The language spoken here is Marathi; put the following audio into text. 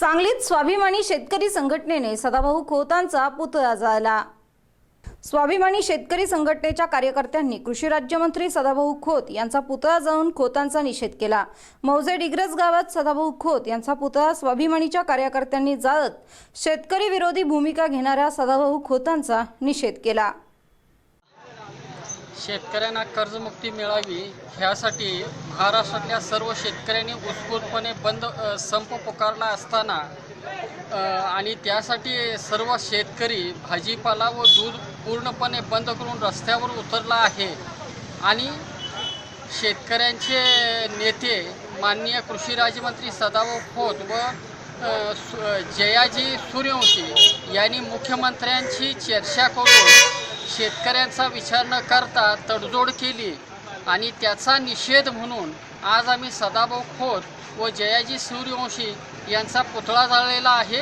सांगलीत स्वाभिमानी शेतकरी संघटनेने सदाभाऊ खोतांचा पुतळा जाळला. स्वाभिमानी शेतकरी संघटनेच्या कार्यकर्त्यांनी कृषी राज्यमंत्री सदाभाऊ खोत यांचा पुतळा जाऊन खोतांचा निषेध केला. मौजे डिग्रज गावात सदाभाऊ खोत यांचा पुतळा स्वाभिमानीच्या कार्यकर्त्यांनी जाळत शेतकरी विरोधी भूमिका घेणाऱ्या सदाभाऊ खोतांचा निषेध केला. शेतकऱ्यांना कर्जमुक्ती मिळावी ह्यासाठी महाराष्ट्रातल्या सर्व शेतकऱ्यांनी उत्स्फूर्तपणे बंद संप पुकारला असताना आणि त्यासाठी सर्व शेतकरी भाजीपाला व दूध पूर्णपणे बंद करून रस्त्यावर उतरला आहे. आणि शेतकऱ्यांचे नेते माननीय कृषी राज्यमंत्री सदाभाऊ खोत व सु- जयाजी सूर्यवंशी यांनी मुख्यमंत्र्यांची चर्चा करून शेतकऱ्यांचा विचार न करता तडजोड केली आणि त्याचा निषेध म्हणून आज आम्ही सदाभाऊ खोत व जयाजी सूर्यवंशी यांचा पुतळा जाळलेला आहे.